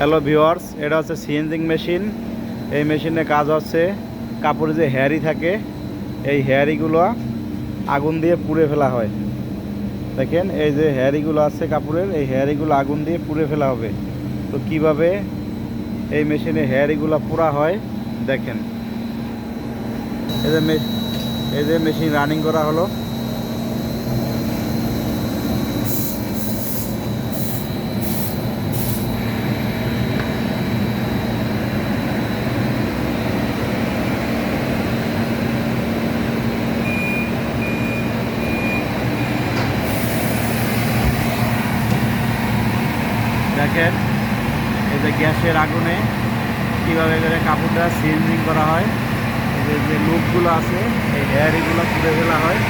Hello viewers এটা হচ্ছে সিএনজিং machine. এই মেশিনে কাজ হচ্ছে, কাপড়ে যে হ্যারি থাকে, এই হ্যারিগুলো আগুন দিয়ে পুড়ে ফেলা হয়। দেখেন, এই যে হ্যারিগুলো আছে কাপড়ের, এই হ্যারিগুলো আগুন দিয়ে পুড়ে ফেলা হবে। তো কীভাবে এই মেশিনে হ্যারিগুলো পোড়া হয়, দেখেন। এই যে এই যে মেশিন রানিং করা হলো। দেখেন, এই যে গ্যাসের আগুনে কীভাবে করে কাপড়টা সিএনজিং করা হয়, এই যে যে লুকগুলো আছে, এই হেয়ারিগুলো তুলে ফেলা হয়।